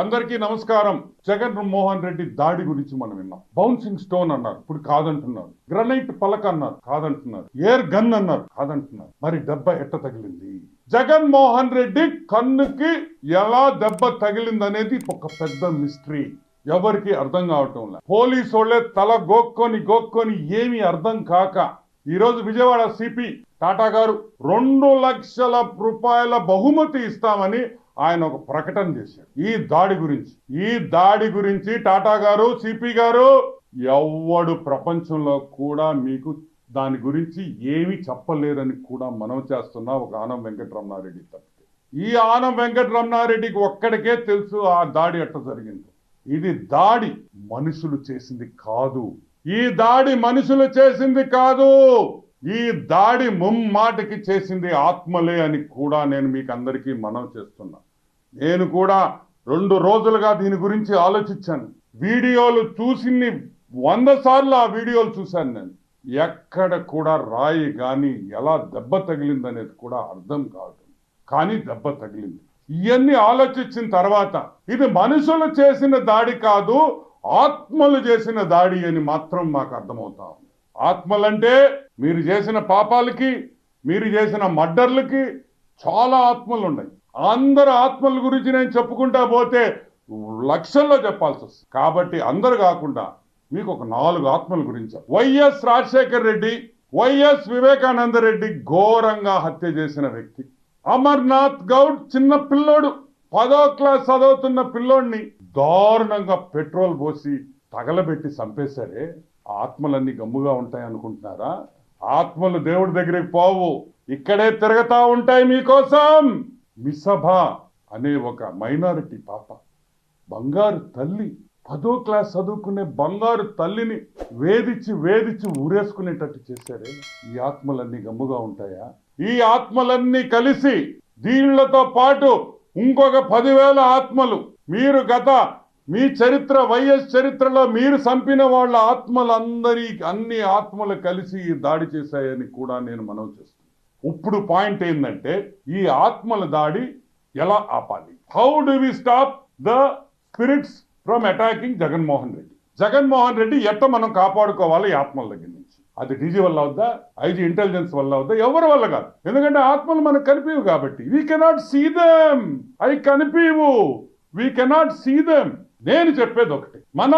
అందరికీ నమస్కారం. జగన్ మోహన్ రెడ్డి దాడి గురించి మనం విన్నాం. బౌన్సింగ్ స్టోన్ అన్నారు. ఇప్పుడు కాదంటున్నారు. గ్రనైట్ పలక అన్నారు. కాదంటున్నారు. ఎయిర్ గన్ అన్నారు. కాదంటున్నారు. మరి దెబ్బ ఎట్ట తగిలింది? జగన్ మోహన్ రెడ్డి కన్నుకి ఎలా దెబ్బ తగిలింది అనేది ఒక పెద్ద మిస్టరీ ఎవరికి అర్థం కావటం లేదు. పోలీసు వాళ్ళే తల గోక్కొని గోక్కొని ఏమీ అర్థం కాక ఈ రోజు విజయవాడ సిపి టాటా గారు రెండు లక్షల రూపాయల బహుమతి ఇస్తామని ఆయన ఒక ప్రకటన చేశారు. ఈ దాడి గురించి ఈ దాడి గురించి టాటా గారు సిపి గారు ఎవడు ప్రపంచంలో కూడా మీకు దాని గురించి ఏమీ చెప్పలేరని కూడా మనం చేస్తున్న ఒక ఆనం వెంకటరమణారెడ్డి తప్పితే. ఈ ఆనం వెంకటరమణారెడ్డికి ఒక్కడికే తెలుసు ఆ దాడి ఎట్ట జరిగింది. ఇది దాడి మనుషులు చేసింది కాదు. ఈ దాడి మనుషులు చేసింది కాదు. ఈ దాడి ముమ్మాటికి చేసింది ఆత్మలే అని కూడా నేను మీకు అందరికీ మనం చేస్తున్నా. నేను కూడా రెండు రోజులుగా దీని గురించి ఆలోచించాను. వీడియోలు చూసింది వంద సార్లు ఆ వీడియోలు చూశాను నేను. ఎక్కడ కూడా రాయి కానీ ఎలా దెబ్బ తగిలిందనేది కూడా అర్థం కాదు. కానీ దెబ్బ తగిలింది. ఇవన్నీ ఆలోచించిన తర్వాత ఇది మనుషులు చేసిన దాడి కాదు ఆత్మలు చేసిన దాడి అని మాత్రం మాకు అర్థమవుతా ఉంది. ఆత్మలంటే మీరు చేసిన పాపాలకి మీరు చేసిన మర్డర్లకి చాలా ఆత్మలు ఉన్నాయి అందరు ఆత్మల గురించి నేను చెప్పుకుంటా పోతే లక్షల్లో చెప్పాల్సి వస్తుంది. కాబట్టి అందరు కాకుండా మీకు ఒక నాలుగు ఆత్మల గురించి. వైఎస్ రాజశేఖర్ రెడ్డి వైఎస్ వివేకానంద రెడ్డి ఘోరంగా హత్య చేసిన వ్యక్తి. అమర్నాథ్ గౌడ్ చిన్న పిల్లోడు పదో క్లాస్ చదువుతున్న పిల్లోడిని దారుణంగా పెట్రోల్ పోసి తగలబెట్టి చంపేశారే. ఆత్మలన్నీ గమ్ముగా ఉంటాయి అనుకుంటున్నారా? ఆత్మలు దేవుడి దగ్గరికి పోవు. ఇక్కడే తిరగతా ఉంటాయి మీకోసం. మిసభ అనే ఒక మైనారిటీ పాప. బంగారు తల్లి. పదో క్లాస్ చదువుకునే బంగారు తల్లిని వేధించి వేధించి ఊరేసుకునేటట్టు చేశారే. ఈ ఆత్మలన్నీ గమ్ముగా ఉంటాయా? ఈ ఆత్మలన్నీ కలిసి దీనిలతో పాటు ఇంకొక పదివేల ఆత్మలు. మీరు గత మీ చరిత్ర వైఎస్ చరిత్రలో మీరు చంపిన వాళ్ళ ఆత్మలందరి అన్ని ఆత్మలు కలిసి ఈ దాడి చేశాయని కూడా నేను మనవి చేస్తున్నాను. ఇప్పుడు పాయింట్ ఏంటంటే ఈ ఆత్మల దాడి ఎలా ఆపాలి? How do we stop the spirits from attacking Jaganmohan Reddy? Jaganmohan Reddy ఎట్ట మనం కాపాడుకోవాలి ఈ ఆత్మల దగ్గర నుంచి? అది డీజీ వల్ల అవుద్దా? ఐజీ ఇంటెలిజెన్స్ వల్ల అవుద్దా? ఎవరి వల్ల కాదు. ఎందుకంటే ఆత్మలు మనకు కనిపించవు కాబట్టి. వీ కెనాట్ సీ దెమ్ అవి కనిపించవు వీ కెనాట్ సీ దెమ్ నేను చెప్పేది ఒకటి. మన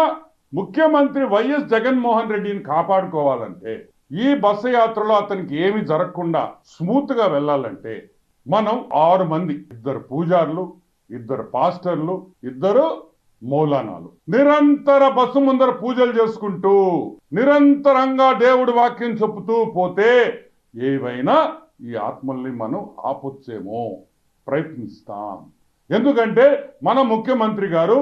ముఖ్యమంత్రి వైఎస్ జగన్మోహన్ రెడ్డిని కాపాడుకోవాలంటే ఈ బస్సు యాత్రలో అతనికి ఏమి జరగకుండా స్మూత్గా వెళ్ళాలంటే మనం ఆరు మంది ఇద్దరు పూజారులు ఇద్దరు పాస్టర్లు ఇద్దరు మౌలానాలు. నిరంతర బస్సు ముందర పూజలు చేసుకుంటూ నిరంతరంగా దేవుడి వాక్యం చెప్పుతూ పోతే ఏవైనా ఈ ఆత్మల్ని మనం ఆపొచ్చేమో ప్రయత్నిస్తాం. ఎందుకంటే మన ముఖ్యమంత్రి గారు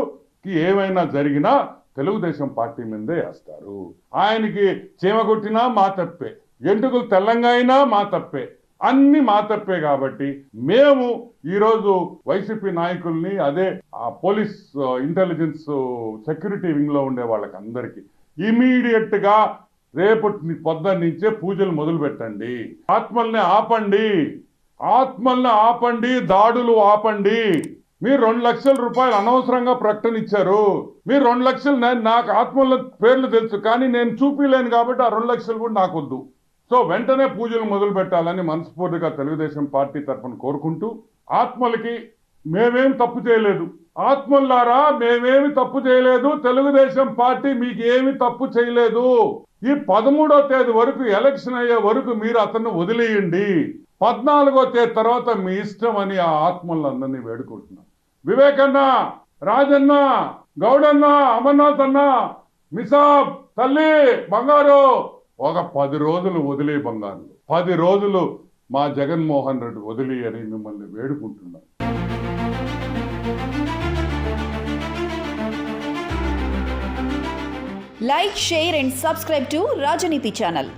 ఏమైనా జరిగినా తెలుగుదేశం పార్టీ మీదే వేస్తారు. ఆయనకి చీమ కొట్టినా మా తప్పే. ఎంటుకలు తెల్లంగా అయినా మా తప్పే. అన్ని మా తప్పే కాబట్టి మేము ఈరోజు వైసీపీ నాయకుల్ని అదే ఆ పోలీస్ ఇంటెలిజెన్స్ సెక్యూరిటీ వింగ్లో ఉండే వాళ్ళకి అందరికి ఇమీడియట్గా రేపటి పొద్దున్న నుంచే పూజలు మొదలు పెట్టండి. ఆత్మల్ని ఆపండి. ఆత్మల్ని ఆపండి. దాడులు ఆపండి. మీరు రెండు లక్షల రూపాయలు అనవసరంగా ప్రకటన ఇచ్చారు. మీరు రెండు లక్షలు నేను నాకు ఆత్మల పేర్లు తెలుసు కానీ నేను చూపిలేను కాబట్టి ఆ రెండు లక్షలు కూడా నాకు వద్దు. సో వెంటనే పూజలు మొదలు పెట్టాలని మనస్ఫూర్తిగా తెలుగుదేశం పార్టీ తరఫున కోరుకుంటూ ఆత్మలకి మేమేం తప్పు చేయలేదు. ఆత్మల్లారా మేమేమి తప్పు చేయలేదు. తెలుగుదేశం పార్టీ మీకు ఏమి తప్పు చేయలేదు. ఈ పదమూడో తేదీ వరకు ఎలక్షన్ అయ్యే వరకు మీరు అతన్ని వదిలేయండి. పద్నాలుగో తేదీ తర్వాత మీ ఇష్టం అని ఆ ఆత్మలందరినీ వేడుకుంటున్నాను వివేకన్న రాజన్న గౌడన్న అమర్నాథ్ అన్న మిసాబ్ తల్లి బంగారు. ఒక పది రోజులు వదిలే బంగారు పది రోజులు మా జగన్మోహన్ రెడ్డి వదిలి అని మిమ్మల్ని వేడుకుంటున్నాను. Like share and subscribe to Rajneeti channel